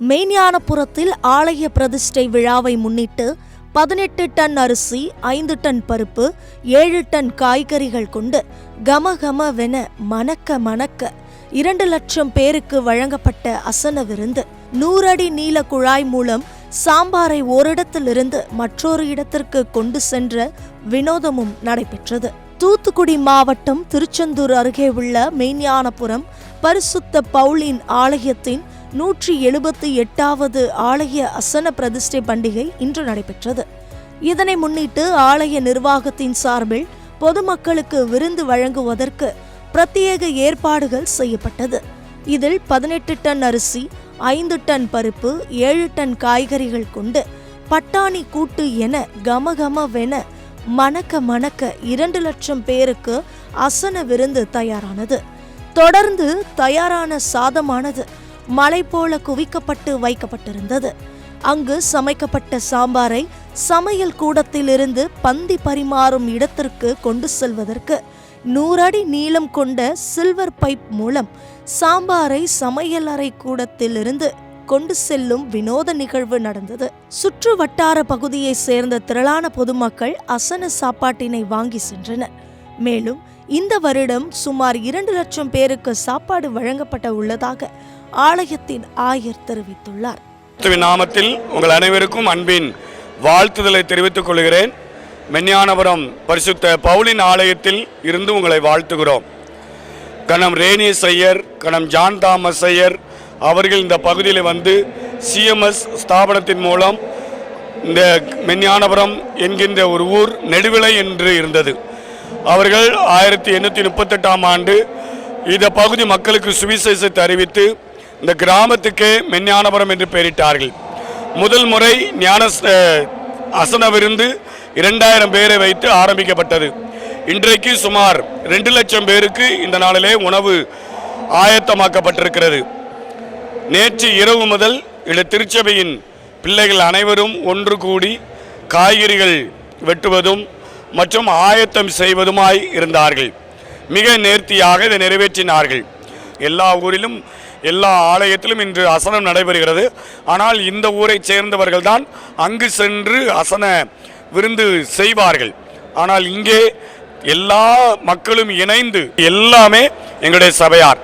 மெய்ஞானபுரத்தில் ஆலய பிரதிஷ்டை விழாவை முன்னிட்டு பதினெட்டு டன் அரிசி ஐந்து டன் பருப்பு ஏழு டன் காய்கறிகள் கொண்டு கமகமவென மணக்க மணக்க இரண்டு லட்சம் பேருக்கு வழங்கப்பட்ட அசன விருந்து. நூறடி நீல குழாய் மூலம் சாம்பாரை ஓரிடத்திலிருந்து மற்றொரு இடத்திற்கு கொண்டு சென்ற வினோதமும் நடைபெற்றது. தூத்துக்குடி மாவட்டம் திருச்செந்தூர் அருகே உள்ள மெய்ஞானபுரம் பரிசுத்த பவுலின் ஆலயத்தின் நூற்றி எழுபத்தி எட்டாவது ஆலய அசன பிரதிஷ்டை பண்டிகை இன்று நடைபெற்றது. இதனை முன்னிட்டு ஆலய நிர்வாகத்தின் சார்பில் பொதுமக்களுக்கு விருந்து வழங்குவதற்கு பிரத்யேக ஏற்பாடுகள் செய்யப்பட்டது. இதில் பதினெட்டு டன் அரிசி ஐந்து டன் பருப்பு ஏழு டன் காய்கறிகள் கொண்டு பட்டாணி கூட்டு என கமகமவென மணக்க மணக்க இரண்டு லட்சம் பேருக்கு அசன விருந்து தயாரானது. தொடர்ந்து தயாரான சாதமானது மலை போல குவிக்கப்பட்டு வைக்கப்பட்டிருந்தது. அங்கு சமைக்கப்பட்ட சாம்பாரை சமையல் கூடத்திலிருந்து பந்தி பரிமாறும் இடத்திற்கு கொண்டு செல்வதற்கு நூறடி நீளம் கொண்ட சில்வர் பைப் மூலம் சாம்பாரை சமையல் அறை கூடத்திலிருந்து கொண்டு செல்லும் வினோத நிகழ்வு நடந்தது. சுற்று வட்டார பகுதியை சேர்ந்த திரளான பொதுமக்கள் அசன சாப்பாட்டினை வாங்கி சென்றனர். மேலும் இந்த வருடம் சுமார் இரண்டு லட்சம் பேருக்கு சாப்பாடு வழங்கப்பட உள்ளதாக ஆலயத்தின் ஆயர் தெரிவித்துள்ளார். நாமத்தில் உங்கள் அனைவருக்கும் அன்பின் வாழ்த்துதலை தெரிவித்துக் கொள்கிறேன். மெஞ்ஞானபுரம் பரிசுத்த பவுலின் ஆலயத்தில் இருந்து உங்களை வாழ்த்துகிறோம். கணம் ரேனியஸ் ஐயர் கணம் ஜான் தாமஸ் ஐயர் அவர்கள் இந்த பகுதியில் வந்து சிஎம்எஸ் ஸ்தாபனத்தின் மூலம் இந்த மெஞ்ஞானபுரம் என்கின்ற ஒரு ஊர் நெடுவிளை என்று இருந்தது. அவர்கள் ஆயிரத்தி எண்ணூற்றி முப்பத்தெட்டாம் ஆண்டு இந்த பகுதி மக்களுக்கு சுவிசேஷத்தை அறிவித்து இந்த கிராமத்துக்கே மெஞ்ஞானபுரம் என்று பெயரிட்டார்கள். முதல் முறை ஞான அசனவிருந்து அசன விருந்து இரண்டாயிரம் பேரை வைத்து ஆரம்பிக்கப்பட்டது. இன்றைக்கு சுமார் ரெண்டு லட்சம் பேருக்கு இந்த நாளிலே உணவு ஆயத்தமாக்கப்பட்டிருக்கிறது. நேற்று இரவு முதல் இந்த திருச்சபையின் பிள்ளைகள் அனைவரும் ஒன்று கூடி காய்கறிகள் வெட்டுவதும் மற்றும் ஆயத்தம் செய்வதுமாய் இருந்தார்கள். மிக நேர்த்தியாக இதை நிறைவேற்றினார்கள். எல்லா ஊரிலும் எல்லா ஆலயத்திலும் இன்று அசனம் நடைபெறுகிறது. ஆனால் இந்த ஊரைச் சேர்ந்தவர்கள் தான் அங்கு சென்று அசன விருந்து செய்வார்கள். ஆனால் இங்கே எல்லா மக்களும் இணைந்து எல்லாமே எங்களுடைய சபையார்.